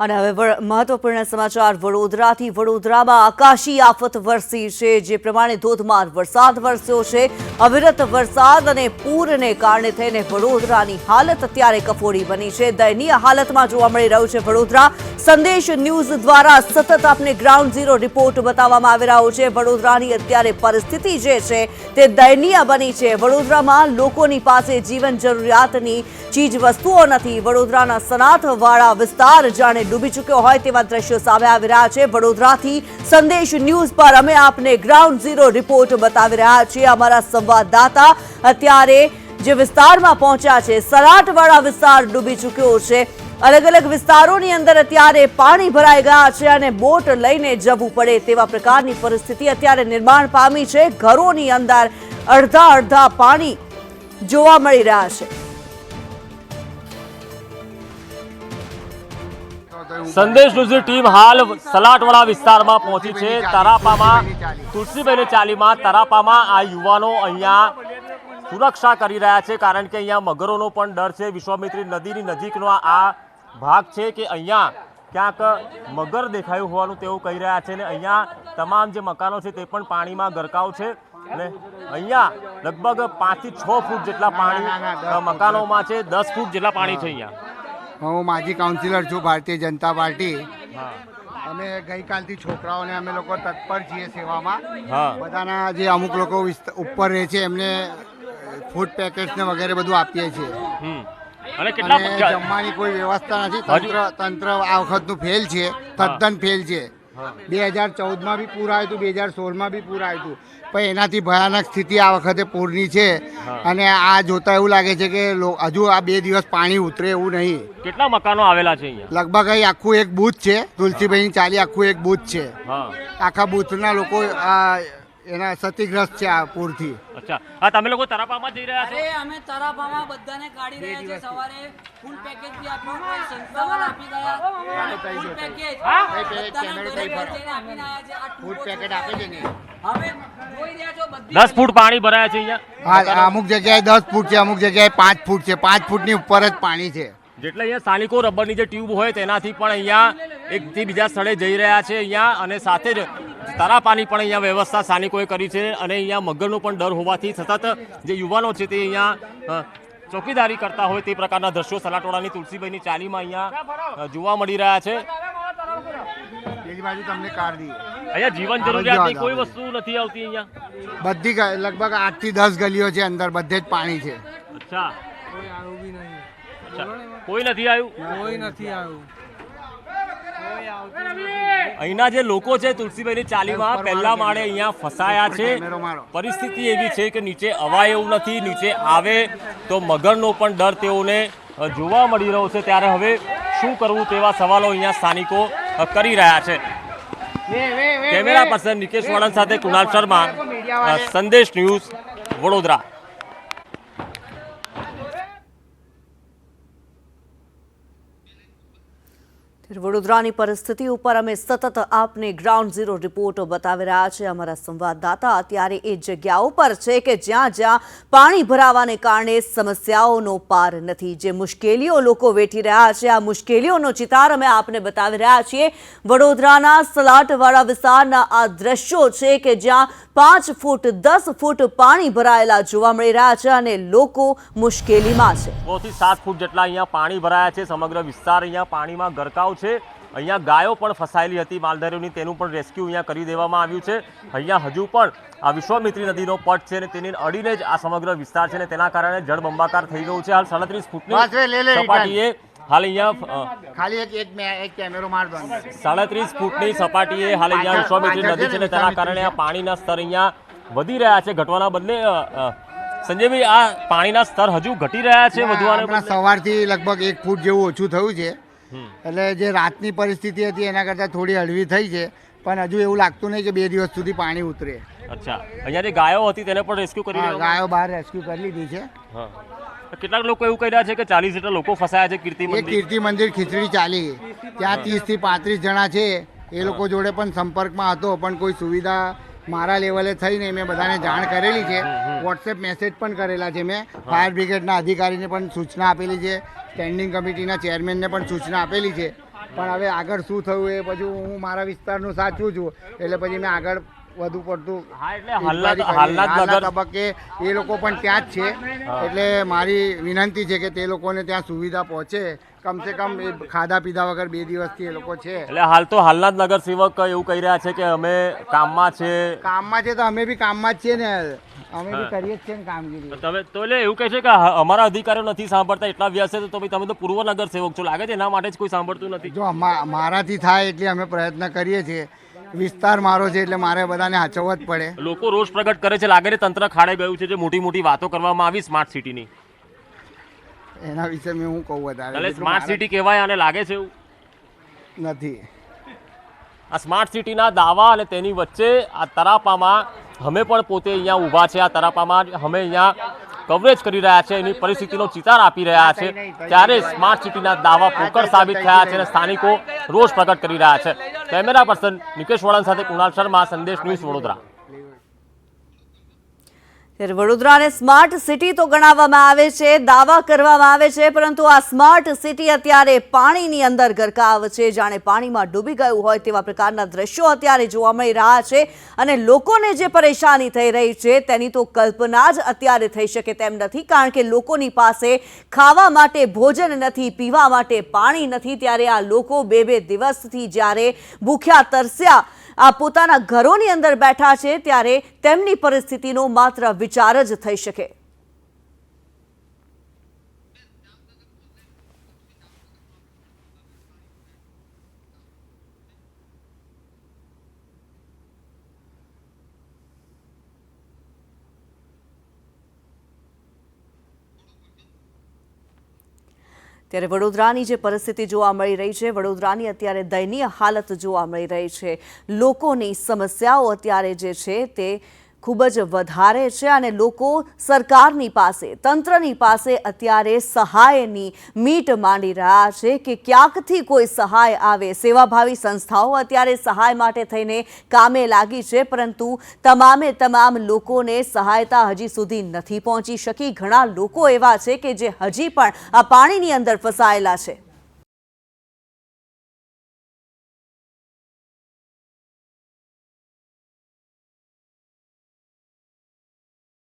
અને હવે મહત્વપૂર્ણ સમાચાર, વડોદરાથી વડોદરામાં આકાશી આફત વરસી છે, જે પ્રમાણે ધોધમાર વરસાદ વરસ્યો છે. અવિરત વરસાદ અને પૂરને કારણે થઈને વડોદરાની હાલત અત્યારે કફોડી બની છે. દયનીય હાલતમાં જોવા મળી રહ્યું છે વડોદરા. સંદેશ ન્યૂઝ દ્વારા સતત આપને ગ્રાઉન્ડ ઝીરો રિપોર્ટ બતાવવામાં આવી રહ્યો છે. વડોદરાની અત્યારે પરિસ્થિતિ જે છે તે દયનીય બની છે. વડોદરામાં લોકોની પાસે જીવન જરૂરિયાતની ચીજ વસ્તુઓ નથી. વડોદરાના સનાથવાળા વિસ્તાર જાણે ડૂબી ચૂક્યો હોય તેવા દ્રશ્યો સામે આવી રહ્યા છે. વડોદરાથી સંદેશ ન્યૂઝ પર અમે આપને ગ્રાઉન્ડ ઝીરો રિપોર્ટ બતાવી રહ્યા છીએ. અમારા સંવાદદાતા અત્યારે જે વિસ્તારમાં પહોંચ્યા છે સલાટવાળા વિસ્તાર ડૂબી ચૂક્યો છે. અલગ અલગ વિસ્તારોની અંદર અત્યારે પાણી ભરાઈ ગયા છે અને બોટ લઈને જવું પડે તેવા પ્રકારની પરિસ્થિતિ અત્યારે નિર્માણ પામી છે. ઘરોની અંદર અડધા અડધા પાણી જોવા મળી રહ્યા છે. સંદેશ ન્યૂઝની ટીમ હાલ સલાટવાડા વિસ્તારમાં પહોંચી છે તરાપામાં તુલસીબેની ચાલીમાં તરાપામાં આ યુવાનો અહીંયા સુરક્ષા કરી રહ્યા છે કારણ કે અહીંયા મગરોનો પણ ડર છે. વિશ્વામિત્રી નદીની નજીકનો આ ભાગ છે કે અહીંયા ક્યાંક મગર દેખાયું હોવાનું તેઓ કહી રહ્યા છે ને અહીંયા તમામ જે મકાનો છે તે પણ પાણીમાં ગરકાવ છે અને અહીંયા લગભગ પાંચથી છ ફૂટ જેટલા પાણી મકાનોમાં છે દસ ફૂટ જેટલા પાણી છે અહીંયા. હું માજી કાઉન્સિલર છું ભારતીય જનતા પાર્ટી. અમે ગઈકાલથી છોકરાઓને અમે લોકો તત્પર છીએ સેવામાં. બધાના જે અમુક લોકો ઉપર રહે છે એમને ફૂડ પેકેટ્સ ને વગેરે બધું આપીએ છીએ. અને જમવાની કોઈ વ્યવસ્થા નથી. તંત્ર તંત્ર આ વખતનું ફેલ છે. તદ્દન ફેલ છે. બે હજાર ચૌદમાં બી પૂર આવ્યું હતું બે હજાર સોળમાં બી પૂર આવ્યું હતું. પણ એનાથી ભયાનક સ્થિતિ આ વખતે પૂરની છે. અને આ જોતા એવું લાગે છે કે હજુ આ બે દિવસ પાણી ઉતરે એવું નહીં. કેટલા મકાનો આવેલા છે લગભગ અહીં આખું એક બૂથ છે. તુલસીભાઈની ચાલી આખું એક બૂથ છે. આખા બૂથના લોકો આ એના ક્ષતિગ્રસ્ત છે આ પૂરથી. અચ્છા. હા તમે લોકો તરાપામાં જઈ રહ્યા છો? અરે અમે તરાપામાં બધાને કાઢી રહ્યા છે સવારે ફૂલ પેકેજ બી આપ્યું કોઈ સંસ્થાવાળા આપી ગયા. ફૂલ પેકેજ બધાના ઘરે ઘરે જઈને આપીને આવ્યા છે. આ ફૂલ પેકેટ આપે છે ને? હવે જોઈ રહ્યા છો બધી દસ ફૂટ પાણી ભરાયા છે અહીંયા? હા અમુક જગ્યાએ દસ ફૂટ છે અમુક જગ્યાએ પાંચ ફૂટ છે. પાંચ ફૂટની ઉપર જ પાણી છે. જેટલે અહીંયા સ્થાનિકો રબરની જે ટ્યુબ હોય તેનાથી પણ અહીંયા એકથી બીજા સ્થળે જઈ રહ્યા છે અહીંયા અને સાથે જ તરાપાની પણ અહીંયા વ્યવસ્થા સ્થાનિકોએ કરી છે અને અહીંયા મગરનો પણ ડર હોવાથી સતત જે યુવાનો છે તે અહીંયા ચોકીદારી કરતા હોય તે પ્રકારના દ્રશ્યો સલાટોડાની તુલસીભાઈની ચાલીમાં અહીંયા જોવા મળી રહ્યા છે. અહીંયા જીવન જરૂરિયાતની કોઈ વસ્તુ નથી આવતી અહીંયા. બધી લગભગ આઠથી દસ ગલીઓ છે અંદર બધે જ પાણી છે. અચ્છા. કોઈ આવું બી નહીં. કોઈ નથી આવ્યું? કોઈ નથી આવ્યું. અહીંના જે લોકો છે તુલસીભાઈની ચાલીમાં પહેલા માળે અહીંયા ફસાયા છે. પરિસ્થિતિ એવી છે કે નીચે અવાય એવું નથી નીચે આવે તો મગરનો પણ ડર તેઓને જોવા મળી રહ્યો છે. ત્યારે હવે શું કરવું તેવા સવાલો અહીંયા સ્થાનિકો કરી રહ્યા છે. કેમેરા પર્સન નિકેશ વણન સાથે કુણાલ શર્મા સંદેશ ન્યૂઝ વડોદરા. વડોદરાની પરિસ્થિતિ ઉપર અમે સતત આપને ગ્રાઉન્ડ ઝીરો રિપોર્ટો બતાવી રહ્યા છે અમારા સંવાદદાતા અત્યારે એ જગ્યાઓ પર છે કે જ્યાં જ્યાં પાણી ભરાવાને કારણે સમસ્યાઓનો પાર નથી જે મુશ્કેલીઓ લોકો વેઠી રહ્યા છે આ મુશ્કેલીઓનો ચિતાર અમે આપને બતાવી રહ્યા છીએ વડોદરાના સલાટવાળા વિસ્તારના આ દ્રશ્યો છે કે જ્યાં પાંચ ફૂટ દસ ફૂટ પાણી ભરાયેલા જોવા મળી રહ્યા છે અને લોકો મુશ્કેલીમાં છે છથી સાત ફૂટ જેટલા અહીંયા પાણી ભરાયા છે, સમગ્ર વિસ્તાર અહીંયા પાણીમાં ગરકાવ છે. અહીંયા ગાયો પણ ફસાયેલી હતી માલધારીઓની તેનું પણ રેસ્ક્યુ અહીંયા કરી દેવામાં આવ્યું છે અહીંયા હજુ પણ આ વિશ્વામિત્રી નદીનો પટ છે અને તેની અડીને જ આ સમગ્ર વિસ્તાર છે અને તેના કારણે જળબંબાકાર થઈ ગયું છે હાલ સાડત્રીસ ફૂટની સપાટીએ હાલ અહીંયા ખાલી એક એક મે- એક કેમેરો માર દો અંદર. સાડત્રીસ ફૂટની સપાટીએ હાલ અહીંયા વિશ્વામિત્રી નદી છે છે ને તેના કારણે આ પાણીના સ્તર અહીંયા વધી રહ્યા છે ઘટવાના બદલે સંજયભાઈ આ પાણીના સ્તર હજુ ઘટી રહ્યા છે વધુ? સવારથી લગભગ એક ફૂટ જેવું ઓછું થયું છે. એટલે જે રાતની પરિસ્થિતિ હતી એના કરતાં થોડી હળવી થઈ છે પણ હજુ એવું લાગતું નહીં કે બે દિવસ સુધી પાણી ઉતરે. અચ્છા. અહીંયા જે ગાયો હતી તેને પણ રેસ્ક્યુ કરી ગાયો બહાર રેસ્ક્યુ કરી લીધી છે. કેટલાક લોકો એવું કહી રહ્યા છે કે ચાલીસ જેટલા લોકો ફસાયા છે કીર્તિ મંદિર. કીર્તિ મંદિર ખીચડી ચાલી. ત્યાં ત્રીસથી પાંત્રીસ જણા છે. એ લોકો જોડે પણ સંપર્કમાં હતો પણ કોઈ સુવિધા મારા લેવલે થઈને મેં બધાને જાણ કરેલી છે. વોટ્સએપ મેસેજ પણ કરેલા છે મેં. ફાયર બ્રિગેડના અધિકારીને પણ સૂચના આપેલી છે. સ્ટેન્ડિંગ કમિટીના ચેરમેનને પણ સૂચના આપેલી છે. પણ હવે આગળ શું થયું એ પછી હું મારા વિસ્તારનું સાચું છું. એટલે પછી મેં આગળ વધુ પડતું હા, એટલે હાલના- નગર- તબક્કે એ લોકો પણ ત્યાં જ છે. એટલે મારી વિનંતી છે કે તે લોકોને ત્યાં સુવિધા પહોંચે. કમસે કમ એ ખાધા પીધા વગર બે દિવસથી એ લોકો છે. એટલે હાલ તો હાલના જ નગરસેવક એવું કહી રહ્યા છે કે અમે કામમાં છે. કામમાં છે તો અમે બી કામમાં જ છીએ ને. અમે બી કરીએ જ છીએ ને કામગીરી. તમે તો એટલે એવું કહે છે કે અમારા અધિકારીઓ નથી સાંભળતા એટલા વ્યસ્ત છે તો ભાઈ તમે તો પૂર્વ નગરસેવક છો. લાગે છે એના માટે જ કોઈ સાંભળતું નથી. જો મારાથી થાય એટલે અમે પ્રયત્ન કરીએ છીએ. વિસ્તાર મારો છે એટલે મારે બધાને હાચવવા જ પડે. લોકો રોષ પ્રગટ કરે છે લાગે છે તંત્ર ખાડે ગયું છે જે મોટી મોટી વાતો કરવામાં આવી સ્માર્ટ સિટીની એના વિશે મેં હું કહું વધારે? એટલે સ્માર્ટ સિટી કહેવાય અને લાગે છે એવું? નથી. આ સ્માર્ટ સિટીના દાવા અને તેની વચ્ચે આ તરાપામાં અમે પણ પોતે અહીંયા ઊભા છે આ તરાપામાં અમે અહીંયા કવરેજ કરી રહ્યા છે એની પરિસ્થિતિનો ચિતાર આપી રહ્યા છે. ત્યારે સ્માર્ટ સિટીના દાવા પોકળ સાબિત થયા છે અને સ્થાનિકો રોષ પ્રગટ કરી રહ્યા છે. કેમેરા પર્સન નિકેશ વળન સાથે કુણાલ શર્મા સંદેશ ન્યૂઝ વડોદરા. ત્યારે વડોદરાને સ્માર્ટ સિટી તો ગણાવવામાં આવે છે, દાવા કરવામાં આવે છે, પરંતુ આ સ્માર્ટ સિટી અત્યારે પાણીની અંદર ગરકાવ છે. જાણે પાણીમાં ડૂબી ગયું હોય તેવા પ્રકારના દ્રશ્યો અત્યારે જોવા મળી રહ્યા છે અને લોકોને જે પરેશાની થઈ રહી છે તેની તો કલ્પના જ અત્યારે થઈ શકે તેમ નથી, કારણ કે લોકોની પાસે ખાવા માટે ભોજન નથી, પીવા માટે પાણી નથી. ત્યારે આ લોકો બે બે દિવસથી જ્યારે ભૂખ્યા તરસ્યા પોતાના ઘરોની અંદર બેઠા છે ત્યારે તેમની પરિસ્થિતિનો માત્ર વિચાર જ થઈ શકે. ત્યારે વડોદરાની જે પરિસ્થિતિ જોવા મળી રહી છે, વડોદરાની અત્યારે દયનીય હાલત જોવા મળી રહી છે. લોકોની સમસ્યાઓ અત્યારે જે છે તે ખૂબ જ વધારે છે અને લોકો સરકારની પાસે, તંત્રની પાસે અત્યારે સહાયની મીટ માંડી રહ્યા છે કે ક્યાંકથી કોઈ સહાય આવે. સેવાભાવી સંસ્થાઓ અત્યારે સહાય માટે થઈને કામે લાગી છે, પરંતુ તમામે તમામ લોકોને સહાયતા હજી સુધી નથી પહોંચી શકી. ઘણા લોકો એવા છે કે જે હજી પણ આ પાણીની અંદર ફસાયેલા છે.